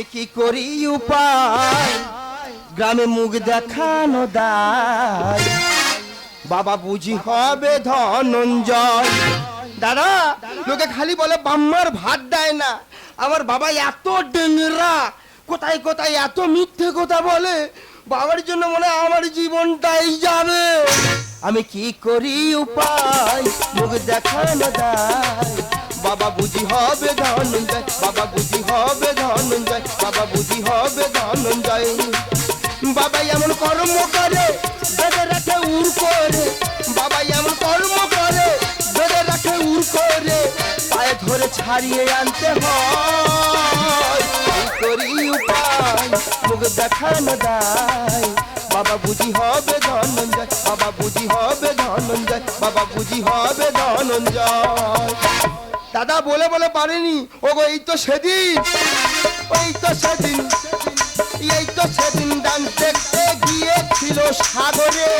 আমি কি করি উপায়? গ্রামে মুখ দেখানো দায়। বাবা বুঝি হবে ধনঞ্জয়। দাদা, লোকে খালি বলে বাম্মার ভাত দেয় না। আমার বাবা এত ডেংরা, কোথায় কোথায় এত মিথ্যে কথা বলে, বাবার জন্য মনে আমার জীবনটাই যাবে। আমি কি করি উপায়? মুখ দেখানো দায়। বাবা বুঝি হবে ধনঞ্জয়, বাবা বুঝি হবে ধনঞ্জয়, বাবা বুঝি হবে ধনঞ্জয়। বাবা এমন কর্ম করে, বেঁধে রাখে উর করে। বাবা এমন কর্ম করে, বেঁধে রাখে উর করে। পায়ে ধরে ছাড়িয়ে আনতে হয় করি উপায়, মুখ দেখানো দায় বাবা বুঝি হবে ধনঞ্জয়, বাবা বুঝি হবে ধনঞ্জয়, বাবা বুঝি হবে বলে বলে পারেনি। ও গো এই তো সেদিন। ওই তো সেদিন এই তো সেদিন ডান্স দেখতে গিয়েছিল সাগরে।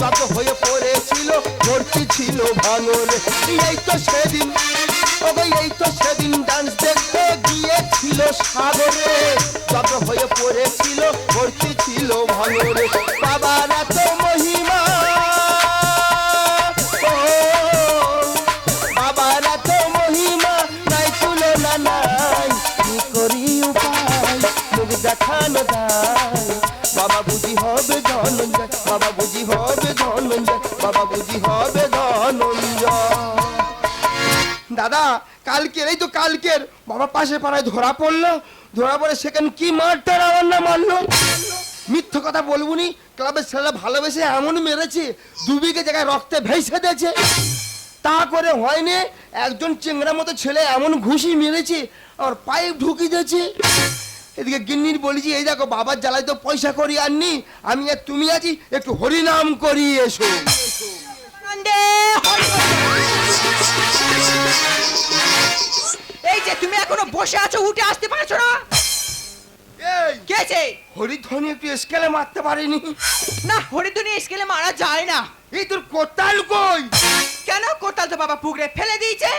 যত হয়ে পড়েছিল ভর্তি ছিল ভাঙরে। এই তো সেদিন ও গো এই তো সেদিন ডান্স দেখতে গিয়েছিল সাগরে। যত হয়ে পড়েছিল কালকের, এই তো কালকের। বাবা পাশে পাড়ায় ধরা পড়ল, ধরা পড়ে সেখানে কি মারটার আমার না মারলো? মিথ্যে কথা বলব নি ক্লাবের ছেলেরা ভালোবেসে এমন মেরেছে দুবিকে জায়গায় রক্তে ভেসে দিয়েছে। তা করে হয়নি, একজন চেংড়া মতো ছেলে এমন ঘুষি মেরেছে আর পাইপ ঢুকিয়ে দিয়েছে। এদিকে গিন্নির বলেছি, এই দেখো, বাবার জ্বালায় তো পয়সা করি আননি আমি আর তুমি আছি, একটু হরিনাম করি এসো। এই যে তুমি এখনও বসে আছো উঠে আসতে পারছ না? এই হরিধ্বনি একটু স্কেলে মারতে পারিনি? না স্কেলে মারা যায় না। এই তোর কোতাল কই? কেন কোটাল তো বাবা পুকুরে ফেলে দিয়েছে?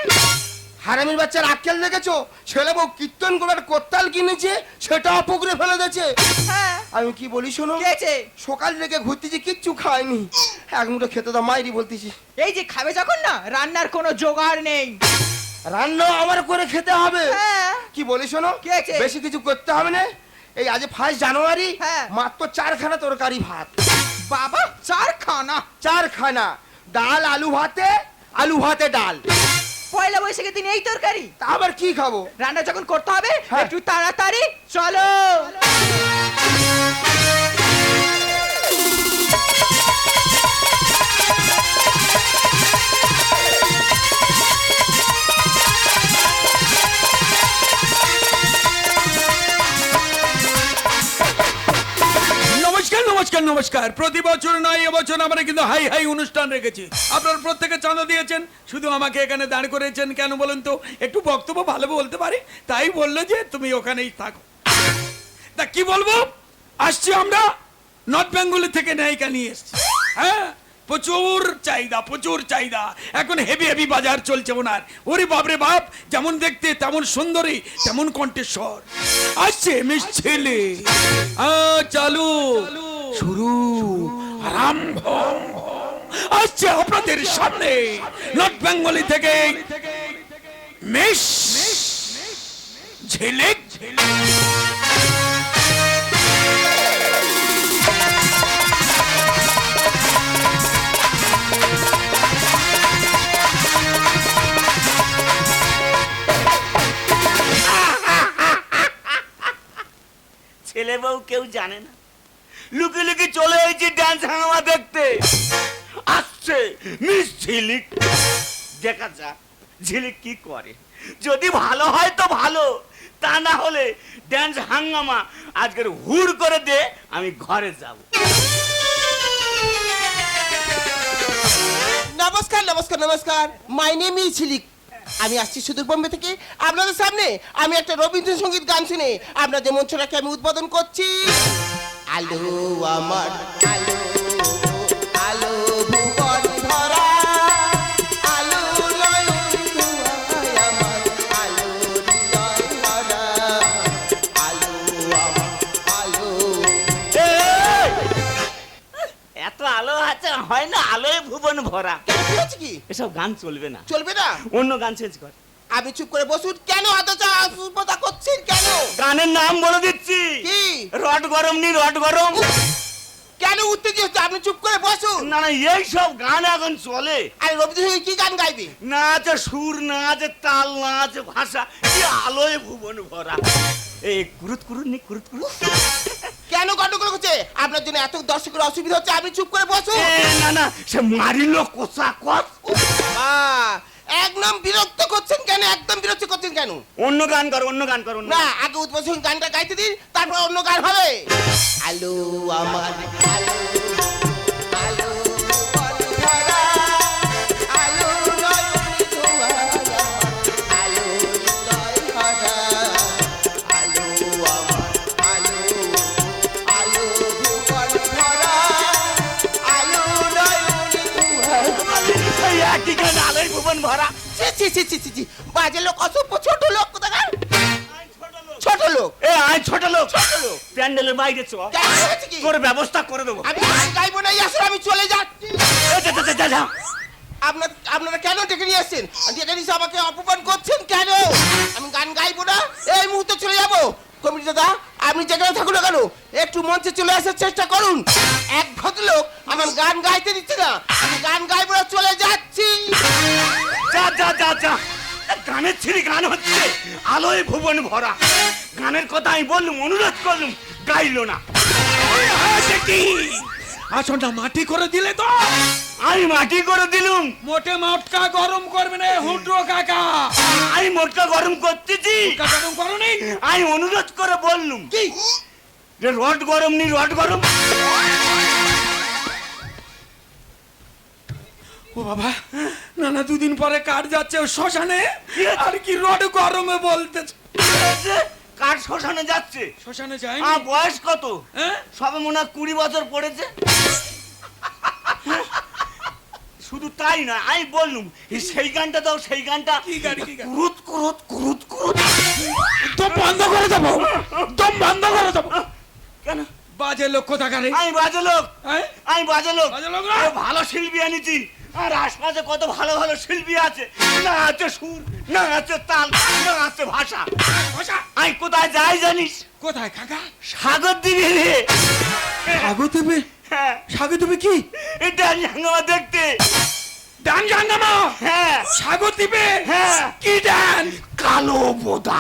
হারামির বাচ্চার আক্কেল দেখেছ? ছেলে বউ কীর্তন করার কোত্তাল কিনেছে সেটা পুকুরে ফেলে দিয়েছে। হ্যাঁ। আমি কি বলি শোনো? সকাল থেকে ঘুরতেছি কিচ্ছু খাইনি। এক মুঠো খেতে দাও মাইরি বলতেছি। এই যে খাবে যখন না রান্নার কোনো জোগাড় নেই। রান্না আমার করে খেতে হবে। হ্যাঁ। কি বলি শোনো? বেশি কিছু করতে হবে না। এই আজ ফার্স্ট জানুয়ারি হ্যাঁ। মাত্র চারখানা তরকারি ভাত। বাবা চার খানা চারখানা। ডাল আলু ভাতে আলু ভাতে ডাল। পয়লা বৈশাখের দিন এই তরকারি? আবার কি খাব? রান্না যখন করতে হবে হ্যাঁ। একটু তাড়াতাড়ি চলো। নমস্কার। প্রতি বছর নয়, এবছর আমরা কিন্তু হাই হাই অনুষ্ঠান রেখেছি। আপনারা প্রত্যেকে চাঁদা দিয়েছেন, শুধু আমাকে এখানে দাঁড় করেছেন কেন বলেন তো? একটু বক্তব্য ভালো বলতে পারি? তাই বলল যে তুমি ওখানেই থাকো। তা কি বলব? আসছি আমরা। নর্থ বেঙ্গলি থেকে নায়িকা নিয়ে এসছি। হ্যাঁ প্রচুর চাহিদা প্রচুর চাহিদা। এখন হেভি হেভি বাজার চলছে ওনার। ওরে বাপরে বাপ, যেমন দেখতে তেমন সুন্দরী, তেমন কণ্ঠেশ্বর আসছে মিস ছেলে। চালু। শুরু। আরম্ভ। আসছে আপনাদের সামনে নর্থ বেঙ্গলি থেকে মিস ঝিলিক। ছেলে বউ কেউ জানে না। লুকি লুকি চলে এসেছি ডান্স হাঙ্গামা দেখতে। আসছে মিস ঝিলিক। দেখা যাক ঝিলিক কি করে। যদি ভালো হয় তো ভালো, তা না হলে ড্যান্স হাঙ্গামা আজকের হুড় করে দে, আমি ঘরে যাব। নমস্কার নমস্কার নমস্কার। মাই নেম ইজ ঝিলিক। আমি আসছি সুদূর বোম্বে থেকে। আপনাদের সামনে আমি একটা রবীন্দ্রসঙ্গীত গান শুনে আপনাদের মঞ্চটাকে আমি উদ্বোধন করছি। আলু আমার আলু আলু ভুবন ধরা আলু আমার আলু আলু আলু এত আলো আছে হয় না আলোয় ভুবন ভরা। কি? এসব গান চলবে না। চলবে না? অন্য গান চেঞ্জ কর। আপনি চুপ করে বসুন। কেন এত চাপা করছেন কেন? গানের নাম বলে দিচ্ছি। কি? রড গরম নি রড গরম। কেন উত্তেজিত হচ্ছে? আপনি চুপ করে বসুন। না না এই সব গান এখন চলে। আর রবীন্দ্র কি গান গাইবে? না আছে সুর না আছে তাল না আছে ভাষা কি আলোয় ভুবন ভরা। এই কুরুত কুরুত নি কুরুত কুরুত। কেন গন্ডগোল করছে? আপনার জন্য এত দর্শকের অসুবিধা হচ্ছে আপনি চুপ করে বসুন। না না সে মারিল কোসা কস আহ, একদম বিরক্ত করছেন কেন? একদম বিরক্ত করছেন কেন? অন্য গান কর অন্য গান কর না আগে উদ্বোধন গানটা গাইতে দিন তারপর অন্য গান হবে। আলো আমার আলো আলো ভরা ছি, ছি, ছি, ছি, ছি, ছি, বাজে লোক অসভ্য ছোট লোক কোথাকার? ছোট লোক। এ আয় ছোট লোক। ছোট লোক। প্যান্ডেলের বাইরে চ। তোর ব্যবস্থা করে দেবো। আমি গান গাইবো না আসলে আমি চলে যাচ্ছি। আপনার আপনারা কেন ডেকে নিয়ে এসছেন ডেকে নিয়ে আমাকে অপমান করছেন কেন? আমি গান গাইবো না? এই মুহূর্তে চলে যাব। কমিটি দাদা আপনি যেখানে থাকুন না কেন একটু মঞ্চে চলে আসার চেষ্টা করুন। এক ভদ্রলোক আমার গান গাইতে দিচ্ছে না। আমি গান গাইবো না চলে যাচ্ছি। যা যা যা যা। গানের ছিঁড়ি গান হচ্ছে। আলোয় ভুবন ভরা। গানের কথা আমি বললুম অনুরোধ করলুম গাইলো না। আসনটা মাটি করে দিলে তো। আমি মাটি করে দিলুম। মোটে মটকা গরম করবে না হুট্রো কাকা। আমি মোটকা গরম করতেছি। গরম করনি? আমি অনুরোধ করে বললুম। কি? রড গরম নি রড গরম। ও বাবা না না দুদিন পরে কার যাচ্ছে ও শ্মশানে? আর কি রড গরমে বলতেছে কার শ্মশানে যাচ্ছে। শ্মশানে যাই আ বয়স কত? হ্যাঁ? সবে মনে হয় কুড়ি বছর পড়েছে। শুধু তাই না আমি বললুম সেই গানটা দাও সেই গানটা? কুরুত কুরুত কুরুত কুরুত। দম বন্ধ করে দেবো। দম বন্ধ করে দেবো। কেন? বাজে লোক থাকারে আমি বাজে লোক। হ্যাঁ? আমি বাজে লোক। না? ভালো শিল্পী আনিছি আর আশপাশে কত ভালো ভালো শিল্পী আছে? না আছে সুর না আছে তাল না আছে ভাষা। ভাষা? আমি কোথায় যাই জানিস? কোথায় কাকা? সাগর দিবি রে। সাগর দেবে? হ্যাঁ। সাগর দেবে কি? এটা আমি দেখতে। ডান জাঙ্গামা হ্যাঁ। সাগর দ্বীপে হ্যাঁ। কি ডান? কালো বোদা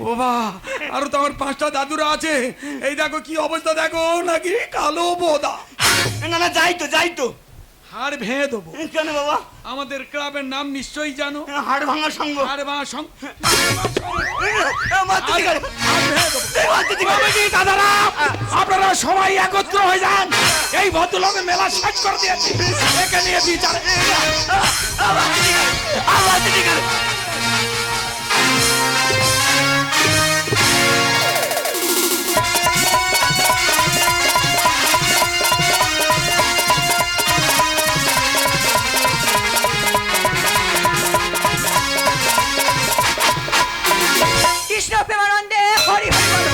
ও বাবা। আরও তো আমার পাঁচটা দাদুরা আছে। এই দেখো কি অবস্থা দেখো নাকি কালো বোদা? না না যাই তো যাই তো। হাড় ভেঙে দেবো কেন বাবা আমাদের ক্লাবের নাম নিশ্চয়ই জানো হাড় ভাঙা সঙ্গ হাড় ভাঙা সঙ্গ দাদারা আপনারা সবাই একত্র হয়ে যান এই ভদ্রলোকে মেলা শেষ করে দিয়েছি একে নিয়ে বিচার প্রেমানন্দে হরি হরি বলো।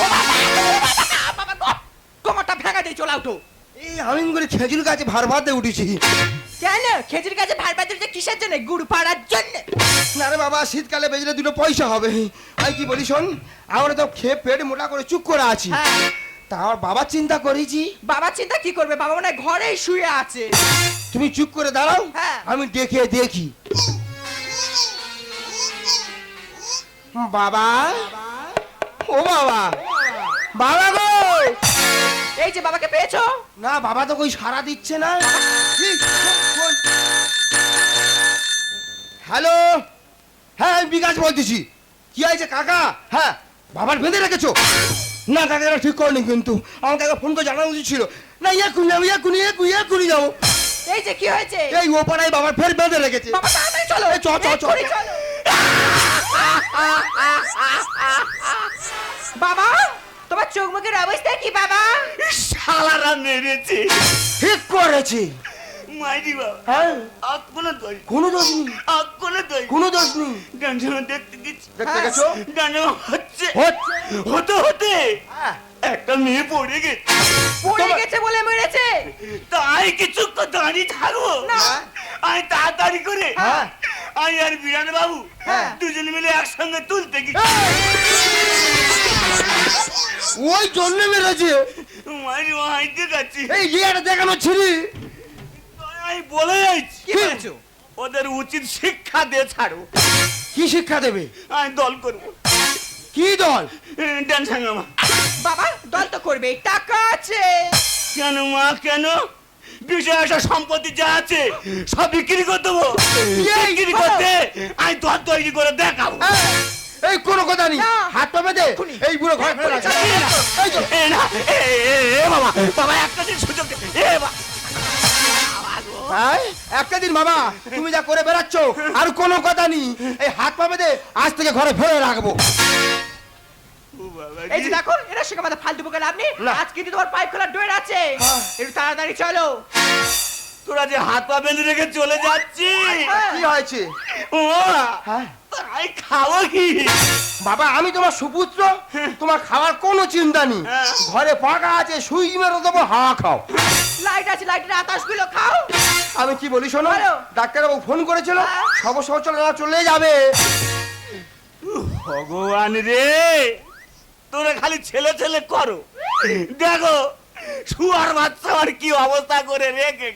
ও বাবা, ও বাবা, বাবা গো, কোমরটা ভেঙে দিয়ে চলে উঠো এই আমি করে খেজুর গাছে ভার ভাতে উঠেছি। কেন? খেজুর গাছে ভার কিসের জন্য? গুড় পাড়ার জন্য? না রে বাবা শীতকালে বেজলে দুটো পয়সা হবে। আমি কি বলি শোন আমরা তো খেয়ে পেট মোটা করে চুপ করে আছি। হ্যাঁ। তা আমার বাবা চিন্তা করেছি। বাবা চিন্তা কি করবে? বাবা মনে ঘরেই শুয়ে আছে। তুমি চুপ করে দাঁড়াও। হ্যাঁ। আমি দেখে দেখি। বাবা। ও বাবা। বাবা গো। এই যে বাবাকে পেয়েছ? না বাবা তো কই সারা দিচ্ছে না। হ্যালো? হ্যাঁ আমি বিকাশ বলতেছি। কি হয়েছে কাকা? হ্যাঁ বাবার বেঁধে রেখেছো? না কাকা এটা ঠিক করেনি কিন্তু। আমাকে একবার ফোন করে জানানো উচিত ছিল। না ইয়ে কুনি যাব ইয়ে কুনি ইয়ে কুনি ইয়ে কুনি যাব। এই যে কি হয়েছে? এই ওপাড়ায় বাবার ফের বেঁধে রেখেছে। বাবা তাড়াতাড়ি চলো। চ, চ, চ। বাবা তোমার চোখ মুখের অবস্থা কি বাবা? শালারা মেরেছে। ঠিক করেছে। মাইরি বাবা হ্যাঁ? আর কোনো দোষ কোনো দোষ নেই। আর কোনো দোষ কোনো দোষ নেই। দেখতে গেছি দেখতে গেছো? গান হচ্ছে। হচ্ছে। হতে হতে। হ্যাঁ। একটা মেয়ে পড়ে গেছে পড়ে গেছে বলে মেরেছে। তাই কিছু দাঁড়িয়ে থাকব। আমি তাড়াতাড়ি করে। হ্যাঁ। আমি আর বিরান বাবু হ্যাঁ। দুজন মিলে একসঙ্গে তুলতে গেছি ওই জন্য মেরেছে। মারি হাইতে যাচ্ছি। এই ইয়েটা দেখানো ছিলি। আমি বলে যাচ্ছি। কি বলেছ? ওদের উচিত শিক্ষা দিয়ে ছাড়ো। কি শিক্ষা দেবে? আমি দল করব। কি দল? ড্যান্স হাঙ্গামা বাবা দল তো করবে টাকা আছে। কেন মা কেন? বিষয় আসা সম্পত্তি যা আছে সব বিক্রি করে দেবো। বিক্রি করতে আমি দল তৈরি করে দেখাবো। এই কোনো কথা নেই। না। হাত পা বেঁধে। এই বুড়ো ঘর ফেলে রাখ। এই না, এ, এ, এ বাবা বাবা একটা দিন সুযোগ দে এ হ্যাঁ? একটা দিন বাবা তুমি যা করে বেড়াচ্ছ আর কোনো কথা নেই। এই হাত পা বেঁধে আজ থেকে ঘরে ফেলে রাখব। এই যে দেখো এরা সঙ্গে আমাদের ফালতু বকে লাভ নেই। না। আজ কিন্তু তোমার পাইপ খোলার ডোর আছে। একটু তাড়াতাড়ি চলো। তোরা যে হাত পা বেঁধে রেখে চলে যাচ্ছি কি হয়েছে? ও হ্যাঁ? আমি খাব কি? বাবা আমি তোমার সুপুত্র তোমার খাওয়ার কোনো চিন্তা নেই। হ্যাঁ। ঘরে ফাঁকা আছে সুইচ মেরে দেবো হাওয়া খাও। লাইট আছে লাইটের আতাশগুলো খাও। আমি কি বলি শোনো? ডাক্তারবাবু ফোন করেছিল হ্যাঁ। সব সব চলে চলে যাবে। ভগবান রে! তোরা খালি ছেলে ছেলে করো। দেখো শুয়ার বাচ্চা আর কি অবস্থা করে রেখে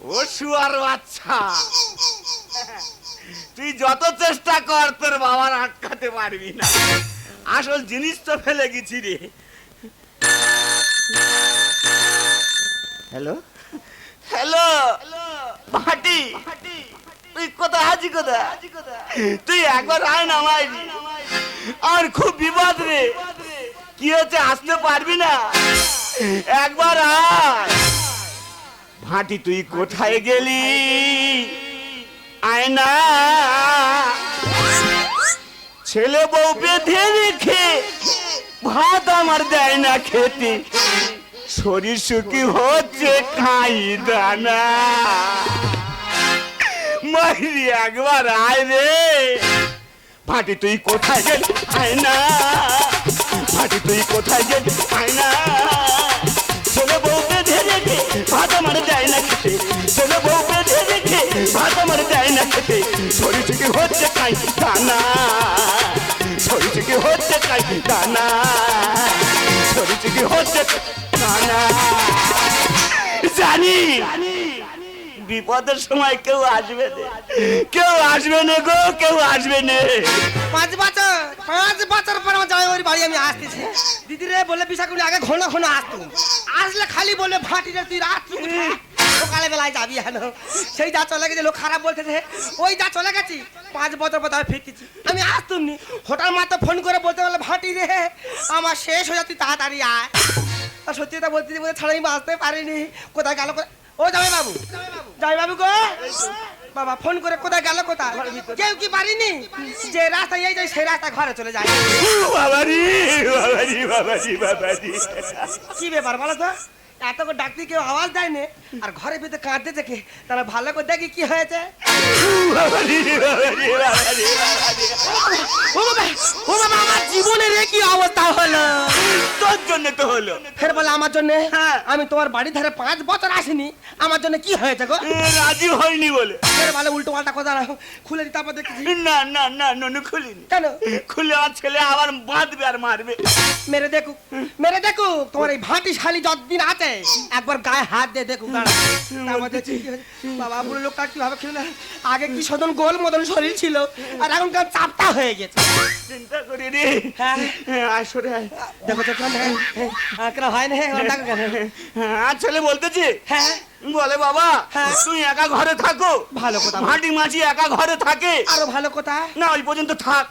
ও শুয়ার বাচ্চা। তুই যত চেষ্টা কর তোর বাবার আটকাতে পারবি না। আসল জিনিস তো ফেলে গেছি রে। হ্যালো? হ্যালো? ভাটি তুই কোথায় হাজি কোথায়? তুই একবার আয় না মাইরি আর খুব বিপদ রে। কি হচ্ছে, আসতে পারবি না? একবার আয়। ভাটি তুই কোথায় গেলি? আয় না। ছেলে বউ বেঁধে রেখে ভাত আমার দেয় না খেতে। শরীর সুখী হচ্ছে, খাই দানা। মাইরি একবার আয় রে। ভাটি তুই কোথায় গেলি? আয় না। ভাটি তুই কোথায় গেলি? আয় না। ছেলে বউ বেঁধে রেখে ভাত আমার দেয় না খেতে। ছেলে বউ বেঁধে রেখে ভাত আমার দেয় না খেতে। শরীর থেকে হচ্ছে খাই দানা। শরীর থেকে হচ্ছে খাই দানা। শরীর থেকে হচ্ছে দানা। জানি। বিপদের সময় কেউ আসবে না। কেউ আসবে না গো কেউ আসবে না। পাঁচ বছর পাঁচ বছর পর আমার জামাই বাড়ি আমি আসতেছি। দিদি রে বলে করলে আগে ঘন ঘন আসতো। আসলে খালি বলে ভাটি রে তুই রাত। সকালে বেলায় যাবি হেন সেই যা চলে গেছে লোক খারাপ বলতেছে ওই যা চলে গেছি পাঁচ বছর পর আমি ফিরতেছি। আমি আসতুম নি হঠাৎ মাত্র ফোন করে বলতে বলে ভাটি রে আমার শেষ হয়ে যা তুই তাড়াতাড়ি আয়। আর সত্যি কথা বলতে বলে ছাড়া আমি আসতে পারিনি। কোথায় গেল কোথায়- ও জামাই বাবু। জামাই বাবু গো। বাবা ফোন করে কোথায় গেল কোথায়? কেউ কি পারিনি যে রাস্তা এই যায় সেই রাস্তা ঘরে চলে যায়। বাবারি বাবারি বাবারি বাবারি। কি ব্যাপার বলো তো? এত করে ডাকতে কেউ আওয়াজ দেয়নি। আর ঘরে ভিতরে কাঁদতে দেখে তারা ভালো করে দেখি কি হয়েছে। ও বাবা আমার জীবনের কি অবস্থা হলো? তোর জন্য তো হলো। ফের বলে আমার জন্য? হ্যাঁ। আমি তোমার বাড়ি ধারে পাঁচ বছর আসিনি। আমার জন্য কি হয়েছে গো? রাজি হয়নি বলে। ফের বলে উল্টো পাল্টা কথা খুলে দিতে তারপর দেখছি। না না না ননু খুলিনি। কেন? খুলে আমার ছেলে আবার বাঁধবে আর মারবে। মেরে দেখু মেরে দেখু তোমার এই ভাটি শালি যতদিন আছে একবার গায়ে হাত দিয়ে দেখু দাঁড়া তারপর দেখছি কি হয়েছে। বাবা বুড়ো লোকটা কীভাবে খেলে আগে কি সদন গোল মতন শরীর ছিল আর এখন চাপটা হয়ে গেছে। চিন্তা করি রে। হ্যাঁ। আসরে দেখো তো হ্যাঁ কেন হয় না? হ্যাঁ আর ছেলে বলতেছে? হ্যাঁ। বলে বাবা হ্যাঁ। তুই একা ঘরে থাকো। ভালো কথা। মাটি মাছি একা ঘরে থাকে। আরও ভালো কথা। না ওই পর্যন্ত থাক।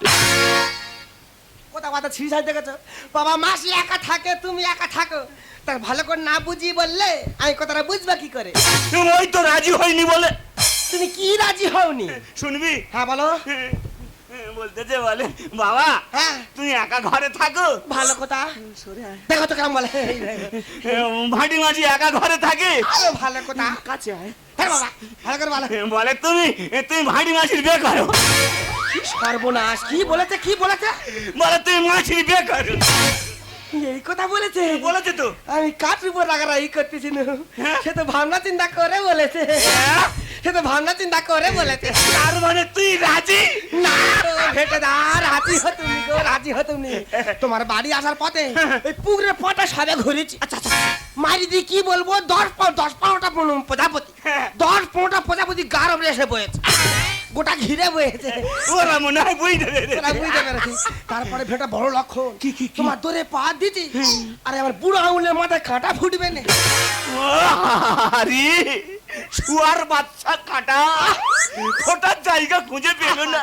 কথা কথা ছিঁড়ি দেখেছ বাবা মাসি একা থাকে তুমি একা থাকো। তার ভালো করে না বুঝি বললে আমি কথাটা বুঝবা কি করে? ওই তো রাজি হয়নি বলে। তুমি কি রাজি হওনি? শুনবি? হ্যাঁ বলো। বলতেছে বলে বাবা হ্যাঁ। তুই একা ঘরে থাকো। ভালো কথা। দেখো তো কেমন বলে। ভাটি মাছি একা ঘরে থাকে। ভালো কথা। কাছে হ্যাঁ বাবা ভালো করে বলো। বলে তুমি তুমি ভাটি মাছির বিয়ে করো। কি সর্বনাশ কি বলেছে কি বলেছে? বলে তুমি মাছির বিয়ে করো। এই কথা বলেছে। বলেছে তো? আমি কাঠ উপর রাগারাগি করতেছি না? হ্যাঁ? সে তো ভাবনা চিন্তা করে বলেছে। হ্যাঁ? সে তো ভাবনা চিন্তা করে বলেছে। তার মানে তুই রাজি? না ভেটে দা রাজি হতুনি গো রাজি হতুনি তোমার বাড়ি আসার পথে ওই পুকুরের পটা সাবে ঘুরেছি। আচ্ছা আচ্ছা মারি দিয়ে কি বলব? দশ পা- দশ পনেরোটা পনেরো- প্রজাপতি। হ্যাঁ। দশ পনেরোটা প্রজাপতি গার উপরে এসে বয়েছে। গোটা ঘিরে বয়েছে ওরা মনে হয় বুঝতে পেরেছে। তোরা বুঝতে পেরেছিস তারপরে ভেটা বড় লক্ষণ। তোমার দরে পা দিতি। আরে আমার বুড়ো আঙুলের মাথায় কাঁটা ফুটবে না। আরে শুয়ার বাচ্চা কাটা। ফোটার জায়গা খুঁজে পেল না।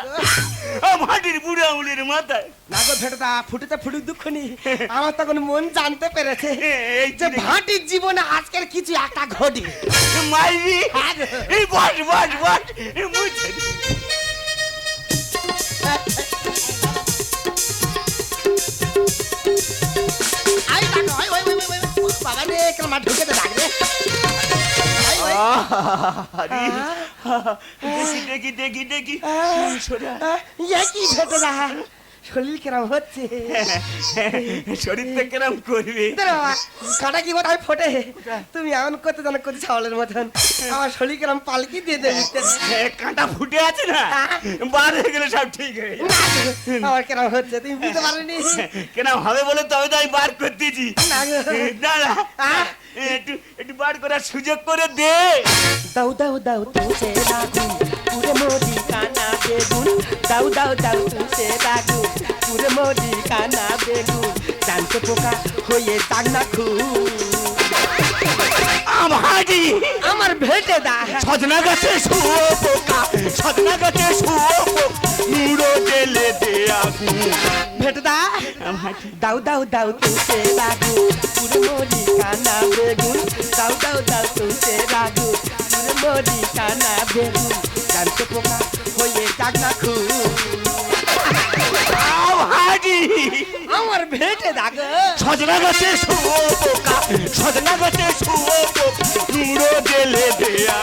মাটির বুড়ো আঙুলের মাথায়। না গো ভেটটা ফুটেতে ফুটুক দুঃখ নেই। আমার তখন মন জানতে পেরেছে এই যে ভাটির জীবনে আজকের কিছু একটা ঘটি। মাইরি হ্যাঁ এই বস বস বস মুছে দেখি দেখি দেখি সরে ইয়ে কি না শরীর কেরম হচ্ছে। শরীরটা কেরম করবে। কাটা কি বোধ হয় ফোটে? তুমি এমন করতে জানো করতে ছাওয়ালের মতন? আমার শরীর কেরম পালকি দিয়ে দেবে। কাঁটা ফুটে আছে না? বার হয়ে গেলে সব ঠিক হয়ে। আমার কেরম হচ্ছে তুমি বুঝতে পারোনি। কেন হবে বলে তবে তো আমি বার করতেছি না না! একটু একটু বার করার সুযোগ করে দে। দাউ দাও দাও রাগুন পুরে মোদি কানা বেগুন দাউ দাউ দাউ তুসে রাগুন পুরে মোদি কানা বেগুন জানতে পোকা হয়ে তাক না আমারি আমার ভেটে দা। সজনা গাছে শুয়ো পোকা সজনা গাছে শুয়ো পোকা মুড়ো গেলে দে আগুন ভেটে দা। দাউ দাউ দাউ তুসে রাগুন পুরে মোদি কানা বেগুন দাউ দাউ দাউ তুসে রাগুন পুরে মোদি কানা বেগুন জানতে পোকা হয়ে তাক না খুব আমার ভেটে দাগ। সজনা গাছে শুয়ো পোকা সজনা গাছে শুয়ো পোকা মুড়ো গেলে দেয়া।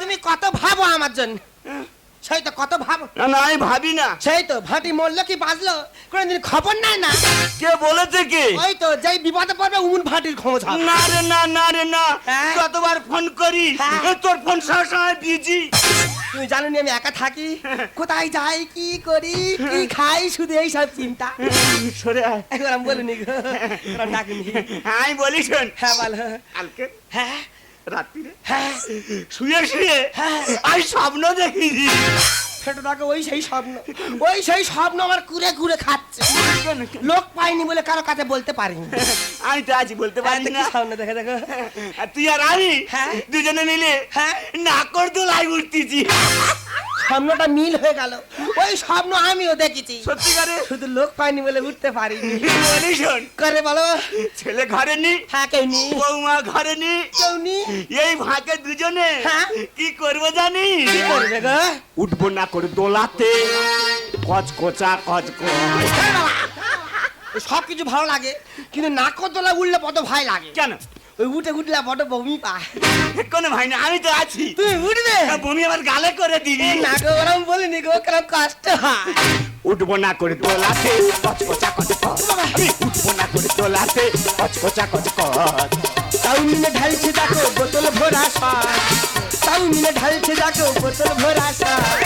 তুমি কত ভাবো আমার জন্য? সেই তো কত ভাবো না না আমি ভাবি না। সেই তো ভাটি মরলো কি বাঁচলো? কোনদিন খবর নাই না? কে বলেছে কে? ওই তো যেই বিপদে পড়বে উমন ভাটির ক্ষমতা না রে না না রে না। হ্যাঁ? কতবার ফোন করি হ্যাঁ? তোর ফোন সবসময় বিজি তুমি জানো আমি একা থাকি? কোথায় যাই কি করি কি খাই শুধু এই সব চিন্তা। সরে আয়। এখন আমি বলিনি হ্যাঁ, আমি বলি শোন। হ্যাঁ বল। হ্যাঁ? রাত্রিরে? হ্যাঁ। শুয়ে শুয়ে? হ্যাঁ। আমি স্বপ্ন দেখেছি ফেটো ওই সেই স্বপ্ন ওই সেই স্বপ্ন আমার কুড়ে কুড়ে খাচ্ছে। লোক পাইনি বলে কারও কাছে বলতে পারিনি। আমি তো আজ বলতে পারি না। সামনে দেখে দেখো। তুই আর আমি হ্যাঁ। দুজনে মিলে হ্যাঁ। না করতো লাই উঠতেছি। স্বপ্নটা মিল হয়ে গেল। ওই স্বপ্ন আমিও দেখেছি। সত্যিকারে? শুধু লোক পাইনি বলে উঠতে পারিনি। শোন? করে বলো। ছেলে ঘরে নি? হ্যাঁ কেউ নি। বৌমা ঘরে নি? কেউ নি। এই ভাগে দুজনে? হ্যাঁ। কি করব জানি? কি করবে গো? উঠবো না করে দোলাতে। কচ কোচা কচ সব কিছু ভালো লাগে কিন্তু নাকর নাকতলা উঠলে বড় ভয় লাগে। কেন? ওই উঠে উঠলে বড় বমি পায় কোনো ভাই না আমি তো আছি। তুমি উঠবে? বমি আমার গালে করে দিবি। না গো ওরম বলিনি গো কেন কষ্ট হয়? উঠবো না করে দোলাতে কচ কোচা আমি উঠবো না করে দোলাতে কচ কোচা কচ চাউমিনে ঢালছে দেখো বোতল ভরা সার। চাউমিনে ঢালছে দেখো বোতল ভরা সার।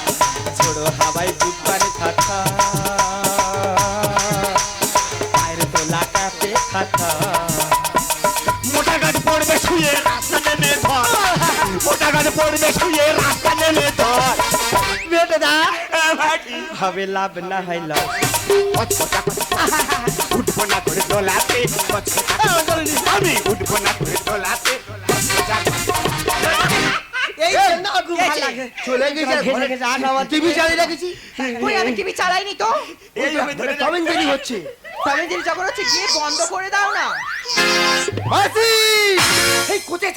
হবে লাভ না। উঠবো না করে দোলাতে। আমি উঠবো না করে চলে গেছে টিভি চালিয়ে রেখেছি। আমি টিভি চালাইনি তো? হচ্ছে। তবে যখন হচ্ছে গিয়ে বন্ধ করে দাও না। মাসি! এই কোথায়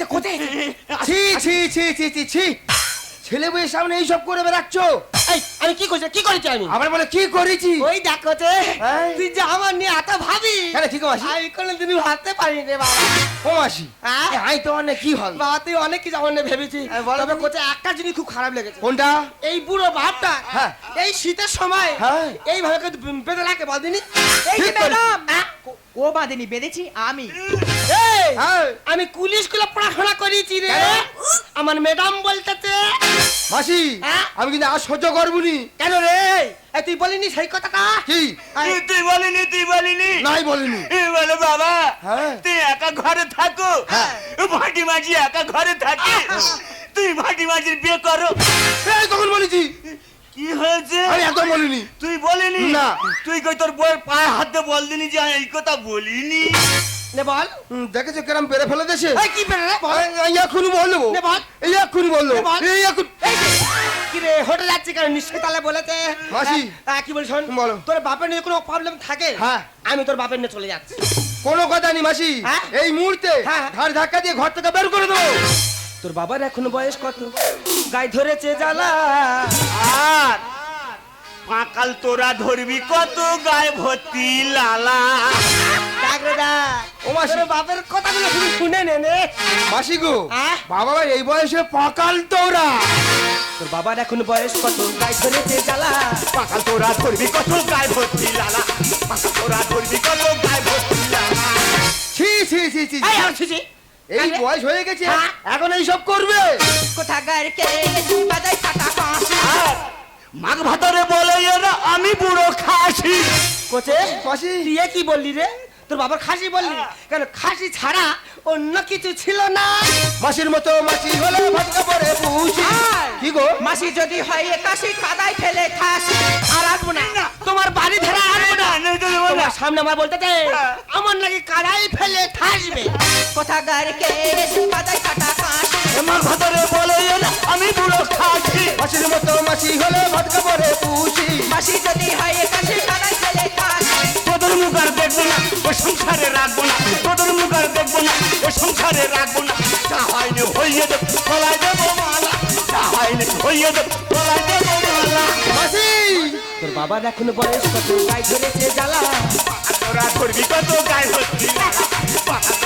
ছি ছি ছি ছি ছি। ছেলে বইয়ের সামনে এইসব করে বেড়াচ্ছ? এই আমি কি করছি? কি করেছি আমি? আবার বলে কি করেছি? ওই দেখো এই। তুই যে আমার নিয়ে এত ভাবি। কেন ঠিক আছে আমি কোনোদিন ভাবতে পারিনি রে বাবা। ও মাসি হ্যাঁ? এ, আই তো অনেক কি হবে বাবা তুই অনেক কিছু আমার নিয়ে ভেবেছি। হ্যাঁ, বলো তবে। কোথায় একটা জিনিস খুব খারাপ লেগেছে। কোনটা? এই বুড়ো বাপটা হ্যাঁ। এই শীতের সময় হ্যাঁ। এইভাবে কিন্তু বেঁধে রাখে বদিনি এই যে বলেছিস। ম্যাডাম ও বাঁধেনি বেঁধেছি আমি। এই, হ্যাঁ। আমি কুলি স্কুলে পড়াশোনা করেছি রে। আমার ম্যাডাম বলতেছে। মাসি হ্যাঁ? আমি কিন্তু আর সহ্য করবুনি। কেন রে? এই তুই বলিনি সেই কথাটা? কি? এই, তুই বলিনি তুই বলিনি। নাই বলিনি। এ বলে বাবা হ্যাঁ। তুই একা ঘরে থাকো। ভাটি মাঝি একা ঘরে থাকে। তুই ভাটি মাঝির বিয়ে করো। এই কখন বলেছি কি হয়েছে আমি একদম বলিনি তুই বলিনি না। তুই কই তোর বউয়ের পায়ে হাত দিয়ে বল দিনি যে এই কথা বলিনি নে বল দেখেছ কেরম বেড়ে ফেলে এই কি বেরে রে বল এই এক্ষুনি বলব নে বল। এই বলল। এই এখন কি হোটেল যাচ্ছি কেন নিশ্চয়ই তাহলে বলেছে মাসি। হ্যাঁ, কি বলি শোন বলো। তোর বাপের নিয়ে কোনো প্রবলেম থাকে হ্যাঁ। আমি তোর বাপের নিয়ে চলে যাচ্ছি কোনো কথা নেই মাসি হ্যাঁ? এই মুহূর্তে হ্যাঁ। ঘাড় ধাক্কা দিয়ে ঘর থেকে বের করে দেবো তোর বাবার এখন বয়স কত? গায়ে ধরেছে জ্বালা। আর পাকাল তোরা ধরবি কত? গায়ে ভর্তি লালা। ও মাসি। তোর বাপের কথাগুলো শুনে নে নে। মাসি গো? বাবা এই বয়সে পাকাল তোরা। তোর বাবার এখন বয়স কত? গায়ে ধরেছে জ্বালা। পাকাল তোরা ধরবি কত? গায়ে ভর্তি লালা। পাকাল তোরা ধরবি কত? গায়ে ভর্তি লালা। ছি ছি ছি ছি। এই বয়স হয়ে গেছে হ্যাঁ? এখন এই সব করবে? কোথাকার কে বাজাই কাটা আর মাঘ ভাতরে বলে এরা আমি বুড়ো খাসি। কোচে মাসি দিয়ে কি বললি রে? তোর বাবার খাসি বললি? কেন খাসি ছাড়া অন্য কিছু ছিল না? মাসির মতো মাসি হলে ভাত পুষি আর কি গো? মাসি যদি হয় একাশি কাদায় ফেলে খাসি। আর আসব না। তোমার বাড়ি ধরে আসব না। তোমার সামনে আমার বলতে চাই আমার নাকি কারাই ফেলে থাসবে। কোথাকার কে বাজাই কাটা কাঁসি মাঘ ভাতরে বলে আমি বুড়ো খাসি। মাসির মতো মাসি হলে ভাত কাপড়ে পুষি মাসি যদি হয় একাশি কাদায় ফেলে তোদের মুখ আর দেখব না ও সংসারে রাখব না। তোদের মুখ আর দেখব না ও সংসারে রাখব না। যা হয়নি হইয়ে দেব গলায় দেবো মালা। যা হয়নি হইয়ে দেব গলায় দেবো মালা। মাসি! তোর বাবার এখন বয়স কত? গায়ে ধরেছে জ্বালা। তোরা করবি কত? গায়ে পাকা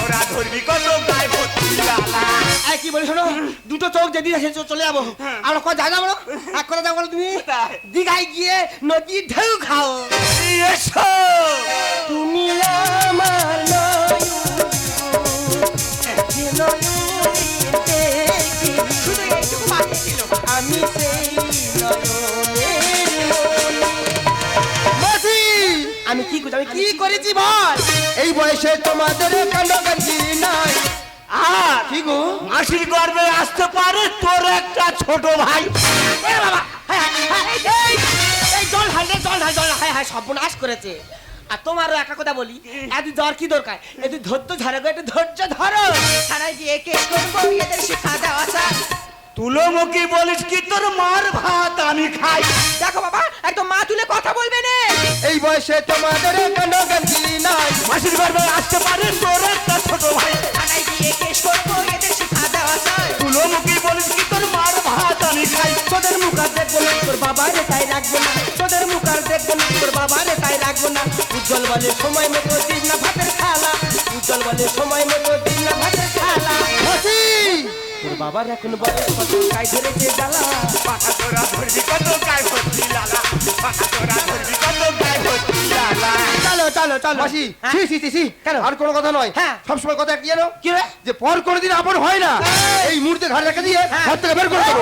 তোরা ধরবি কত গায়ে ভর্তি লালা এই কি বলি শোনো? দুটো চোখ যেদিন এসে চলে যাব। আমরা কত জায়গা বলো? এক কথা যাব তুমি? দীঘায় গিয়ে নদীর ঢেউ খাও। এসো। তুমি আমার আমি সেই নয়নের আমি কি করছি আমি কি করেছি বল? এই বয়সে তোমাদের কাণ্ড কাঞ্জি নাই। আর? কি গো? মাসির গর্বে আসতে পারে তোর একটা ছোট ভাই। এ বাবা হ্যাঁ, হ্যাঁ, এই, জল ঢাল জল ঢাল জল হ্যাঁ হ্যাঁ সর্বনাশ করেছে। আর তোমারও একটা কথা বলি এত জ্বর কি দরকার? একটু ধৈর্য ধরে একটু ধৈর্য ধরো। থানায় গিয়ে কেস করব এদের শিক্ষা দেওয়া তুলোমুখী বলিস কি তোর মার ভাত আমি খাই। দেখো বাবা একদম মা তুলে কথা বলবে না। এই বয়সে তোমাদের কাণ্ড কাঞ্জি নাই। মাসির গর্বে আসতে পারে তোর একটা ছোট ভাই। থানায় গিয়ে কেস করব এদের শিক্ষা দেওয়া চাই তুলোমুখী বলিস কি তোর মার ভাত আমি খাই। তোদের মুখ আর দেখব না তোর বাবার তাই রাখব না। তোদের মুখ আর দেখব না তোর বাবার তাই রাখব না। উজ্জ্বল বলে সময় মতো দিন না ভাতের খালা। উজ্জ্বল বলে সময় মতো দিন না ভাতের খালা। তোর বাবার এখন বয়স কত? ধরেছে জ্বালা? পাকা তোরা ধরবি কত? ভর্তি লালা? পাকা তোরা ধরবি কত? ভর্তি লালা? চলো চলো চলো। মাসি হ্যাঁ? ছি ছি ছি ছি। কেন? আর কোনো কথা নয়। হ্যাঁ। সবসময় কথা কি জানো? কি রে? যে পর কোনোদিন আপন হয় না। এই! মুহূর্তে ঘাড় রেখে দিয়ে হ্যাঁ। ঘর থেকে বের করে দেবো।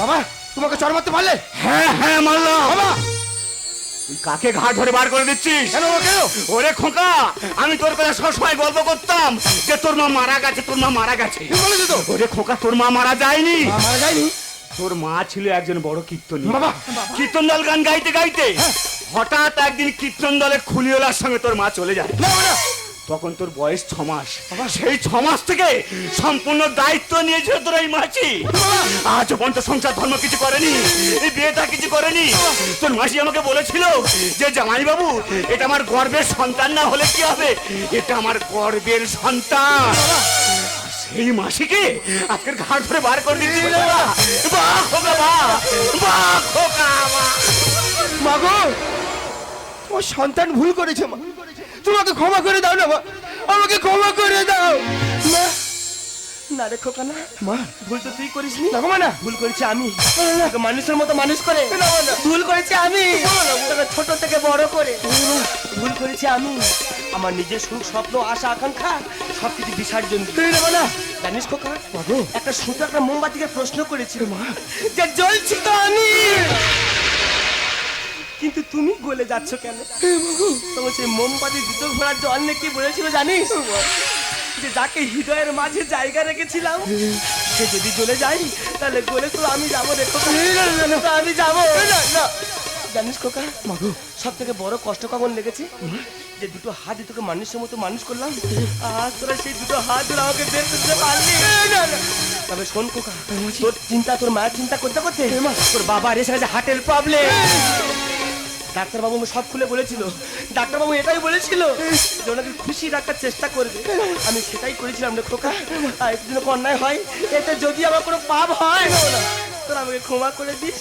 বাবা তোমাকে চর মারতে পারলে? হ্যাঁ হ্যাঁ মারলাম। বাবা তুই কাকে ঘাট ধরে বার করে দিচ্ছিস? ওরে খোকা আমি তোর কথা সবসময় গল্প করতাম যে তোর মা মারা গেছে তোর মা মারা গেছে। ওরে খোকা তোর মা মারা যায়নি। মারা যায়নি? তোর মা ছিল একজন বড় কীর্তন। বাবা। কীর্তন দল গান গাইতে গাইতে হঠাৎ একদিন কীর্তন দলের খুলিওলার সঙ্গে তোর মা চলে যায়। তখন তোর বয়স ছ মাস। সেই ছ মাস থেকে সম্পূর্ণ দায়িত্ব নিয়েছিল তোর এই মাছি আজ পর্যন্ত সংসার, ধর্ম কিছু করেনি এই বিয়েটা কিছু করেনি। তোর মাসি আমাকে বলেছিল যে জামাই বাবু এটা আমার গর্বের সন্তান, না হলে কি হবে? এটা আমার গর্বের সন্তান। সেই মাসিকে আজকের ঘাট ধরে বার করে দিচ্ছি বাবা বাহ খোকা, বাহ বাহ, খোকা, বাহ। মাগো তোমার সন্তান ভুল করেছে, মা। তোমাকে ক্ষমা করে দাও না মা। আমাকে ক্ষমা করে দাও। মা। না রে খোকা না। মা। ভুল তো তুই করিস নি না না। ভুল করেছি আমি। তোকে মানুষের মতো মানুষ করে। ভুল করেছি আমি। তোকে ছোট থেকে বড় করে। ভুল করেছি আমি। আমার নিজের সুখ স্বপ্ন আশা আকাঙ্ক্ষা সবকিছু বিসর্জন তুই নেব না। জানিস খোকা একটা সুতো একটা মোমবাতিকে প্রশ্ন করেছিল। মা। যে জ্বলছি তো আমি। কিন্তু তুমি গলে যাচ্ছ কেন? তোমার সেই মোমবাতি দুটো ঘোড়ার জল নিয়ে কি বলেছিল জানিস? যে যাকে হৃদয়ের মাঝে জায়গা রেখেছিলাম সে যদি চলে যাই তাহলে গলে তো আমি যাব দেখো আমি যাব। না জানিস কোকা সব থেকে বড় কষ্ট কখন লেগেছে? যে দুটো হাত তোকে মানুষের মতো মানুষ করলাম আর তোরা সেই দুটো হাত আমাকে বের করতে পারলি। তবে শোন কোকা তোর চিন্তা তোর মায়ের চিন্তা করতে করতে তোর বাবার এসে গেছে হার্টের প্রবলেম ডাক্তারবাবু আমাকে সব খুলে বলেছিল। ডাক্তারবাবু এটাই বলেছিল যে ওনাকে খুশি রাখার চেষ্টা করবে। আমি সেটাই করেছিলাম রে খোকা। আর একটু যদি অন্যায় হয় এতে যদি আমার কোনো পাপ হয় তোরা আমাকে ক্ষমা করে দিস।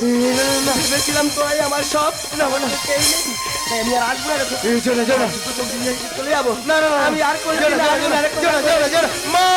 ভেবেছিলাম তোরাই আমার সব। না না আমি আর আসব না চলে যাব। না না আমি আর করব না মা!